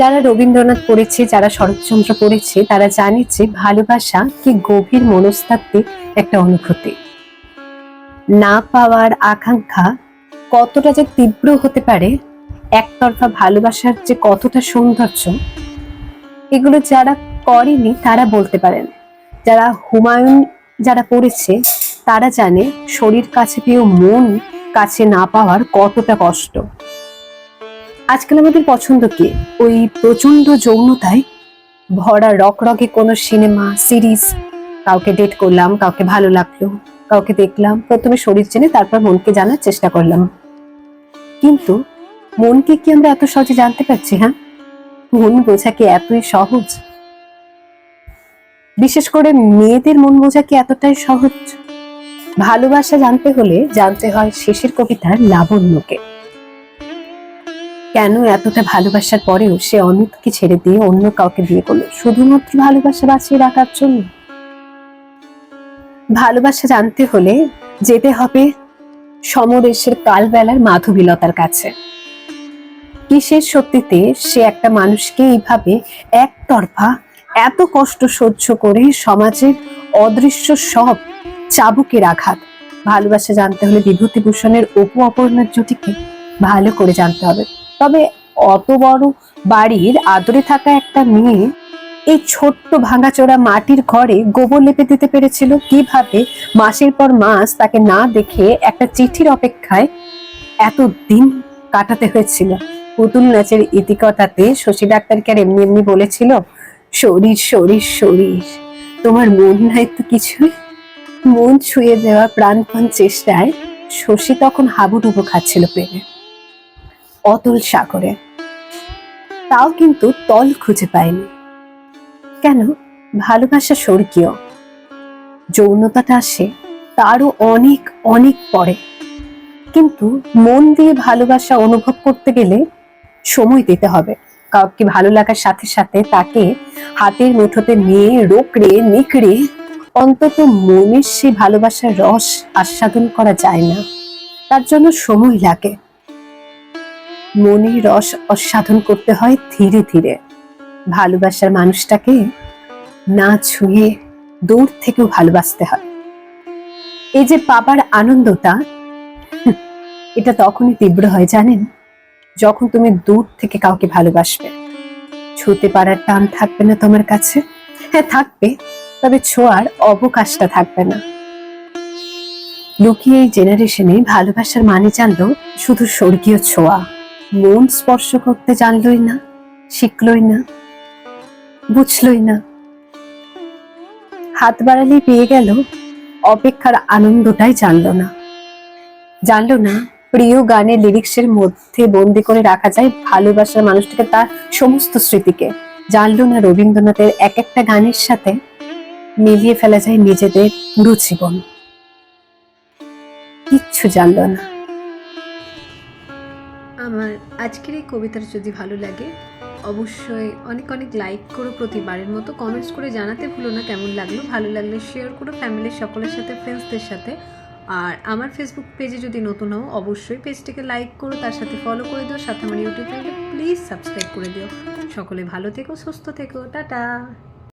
যারা রবীন্দ্রনাথ পড়েছে, যারা শরৎচন্দ্র পড়েছে, তারা জানে যে ভালোবাসা কি গভীর মনস্তাত্ত্বিক একটা অনুভূতি। না পাওয়ার আকাঙ্ক্ষা কতটা যে তীব্র হতে পারে, একতরফা ভালোবাসার যে কতটা সৌন্দর্য, এগুলো যারা করেনি তারা বলতে পারেন। যারা হুমায়ুন যারা পড়েছে, তারা জানে শরীর কাছে পেয়েও মন কাছে না পাওয়ার কতটা কষ্ট। আজকাল আমাদের পছন্দ কি? ওই প্রচণ্ড যৌনতায় ভরা রকরকে কোনো সিনেমা, সিরিজ, কাউকে ডেট করলাম, কাউকে ভালো লাগল, কাউকে দেখলাম, প্রথমে শরীর জেনে তারপর মনকে জানার চেষ্টা করলাম। কিন্তু মনকে কি আমরা এত সহজে জানতে পারছি হ্যাঁ? মন বোঝা কি এতই সহজ? বিশেষ করে মেয়েদের মন বোঝা কি এতটাই সহজ? ভালোবাসা জানতে হলে জানতে হয় শেষের কবিতার লাবণ্যকে। কেন এতটা ভালোবাসার পরেও সে অমিতকে ছেড়ে দিয়ে অন্য কাউকে বিয়ে করল? শুধুমাত্র ভালোবাসা বাঁচিয়ে রাখার জন্য? ভালোবাসা জানতে হলে যেতে হবে সমরেশের কালবেলার মাধবীলতার কাছে। কিসের সত্যিতে সে একটা মানুষকে এইভাবে একতরফা এত কষ্ট সহ্য করে সমাজের অদৃশ্য সব চাবুকের আঘাত? ভালোবাসা জানতে হলে বিভূতিভূষণের অপু অপর্ণার জুটিকে ভালো করে জানতে হবে। তবে অত বড় বাড়ির আদরে থাকা একটা মেয়ে এই ছোট্ট ভাঙাচোরা মাটির ঘরে গোবর লেপে দিতে পেরেছিল। কীভাবে মাসের পর মাস তাকে না দেখে একটা চিঠির অপেক্ষায় এত দিন কাটাতে হয়েছিল। পুতুল নাচের ইতিকথাতে শশী ডাক্তারকে আর এমনি এমনি বলেছিল, শরীর শরীর শরীর, তোমার মন নাই তো কিছুই। মন ছুঁয়ে দেওয়া প্রাণপণ চেষ্টায় শশী তখন হাবুডুবু খাচ্ছিল প্রেমে অতল সাগরে। তাও কিন্তু তল খুঁজে পায়নি। কেন? ভালোবাসা স্বর্গীয়। যৌনতাটা আসে তারও অনেক অনেক পরে। কিন্তু মন দিয়ে ভালোবাসা অনুভব করতে গেলে সময় দিতে হবে। কাউকে ভালো লাগার সাথে সাথে তাকে হাতের মুঠোতে নিয়ে, রোকড়ে, নিকড়ে অন্তত মনের সেই ভালোবাসার রস আস্বাদন করা যায় না। তার জন্য সময় লাগে। মনের রস অসাধন করতে হয় ধীরে ধীরে। ভালোবাসার মানুষটাকে না ছুঁয়ে দূর থেকেও ভালোবাসতে হয়। এই যে পাবার আনন্দটা এটা তখনই তীব্র হয়, জানেন? যখন তুমি দূর থেকে কাউকে ভালোবাসবে। ছুঁতে পারার টান থাকবে না তোমার কাছে? হ্যাঁ থাকবে, তবে ছোঁয়ার অবকাশটা থাকবে না। লুকিয়ে এই জেনারেশনে ভালোবাসার মানে জানলো শুধু স্বর্গীয় ছোঁয়া। মন স্পর্শ করতে জানলই না, শিখলই না, বুঝলই না। হাত বাড়ালেই পেয়ে গেল, অপেক্ষার আনন্দটাই জানলো না। জানলো না, প্রিয় গানের লিরিক্সের মধ্যে বন্দি করে রাখা যায় ভালোবাসার মানুষটাকে তার সমস্ত স্মৃতিকে। জানলো না রবীন্দ্রনাথের এক একটা গানের সাথে মিলিয়ে ফেলা যায় নিজেদের পুরো জীবন। কিচ্ছু জানলো না। আমার আজকের এই কবিতাটা যদি ভালো লাগে, অবশ্যই অনেক অনেক লাইক করো প্রতিবারের মতো। কমেন্টস করে জানাতে ভুলো না কেমন লাগল। ভালো লাগলে শেয়ার করো ফ্যামিলির সকলের সাথে ফ্রেন্ডসদের সাথে। আর আমার ফেসবুক পেজে যদি নতুন হও, অবশ্যই পেজটিকে লাইক করো, তার সাথে ফলো করে দিও। সাথে আমার ইউটিউব চ্যানেলটা প্লিজ সাবস্ক্রাইব করে দিও। সকলে ভালো থেকো, সুস্থ থেকো। টাটা!